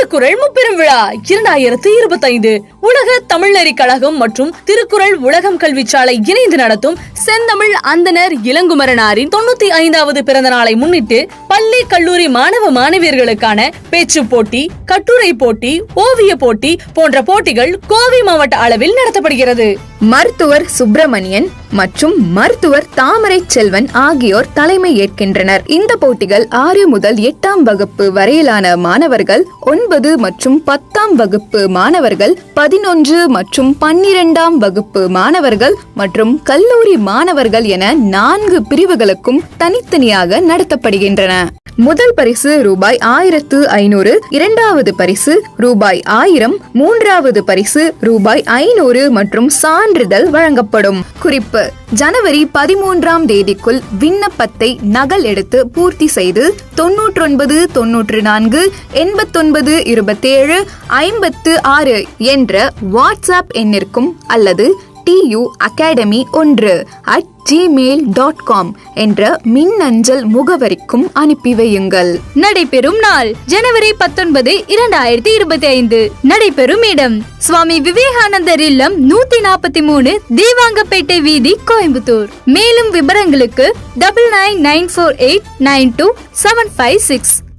திருக்குறள் முப்பெரும் விழா. இரண்டாயிரத்து இருபத்தைந்து. உலக தமிழ்நெறி கழகம் மற்றும் திருக்குறள் உலகம் கல்விச்சாலை இணைந்து நடத்தும் செந்தமிழ் அந்தனர் இளங்குமரனாரின் தொண்ணூத்தி ஐந்தாவது பிறந்த நாளை முன்னிட்டு பள்ளி கல்லூரி மாணவ மாணவியர்களுக்கான பேச்சு போட்டி கட்டுரை போட்டி ஓவிய போட்டி போன்ற போட்டிகள் கோவை மாவட்ட அளவில் நடத்தப்படுகிறது. மருத்துவர் சுப்பிரமணியன் மற்றும் மருத்துவர் தாமரை செல்வன் ஆகியோர் தலைமை ஏற்கின்றனர். இந்த போட்டிகள் ஆறு முதல் எட்டாம் வகுப்பு வரையிலான மாணவர்கள் ஒன்பது ஒன்பது மற்றும் பத்தாம் வகுப்பு மாணவர்கள் பதினொன்று மற்றும் பன்னிரெண்டாம் வகுப்பு மாணவர்கள் மற்றும் கல்லூரி மாணவர்கள் என நான்கு பிரிவுகளுக்கும் தனித்தனியாக நடத்தப்படுகின்றன. முதல் பரிசு ரூபாய் ஆயிரத்து ஐநூறு இரண்டாவது பரிசு ரூபாய் ஆயிரம் மூன்றாவது பரிசு ரூபாய் ஐநூறு மற்றும் சான்றிதழ் வழங்கப்படும். குறிப்பு ஜனவரி பதிமூன்றாம் தேதிக்குள் விண்ணப்பத்தை நகல் எடுத்து பூர்த்தி செய்து தொன்னூற்றொன்பது தொன்னூற்று நான்கு எண்பத்தொன்பது இருபத்தேழு ஐம்பத்து ஆறு என்ற வாட்ஸ்அப் எண்ணிற்கும் அல்லது DU academy one at Gmail dot com என்ற மின்னஞ்சல் முகவரிக்கும் அனுப்பி வையுங்கள். நடைபெறும் நாள் ஜனவரி பத்தொன்பது இரண்டாயிரத்தி இருபத்தி ஐந்து நடைபெறும் இடம் சுவாமி விவேகானந்தர் இல்லம் நூத்தி நாற்பத்தி மூணு தீவாங்கப்பேட்டை வீதி கோயம்புத்தூர். மேலும் விவரங்களுக்கு double nine nine four eight nine two seven five six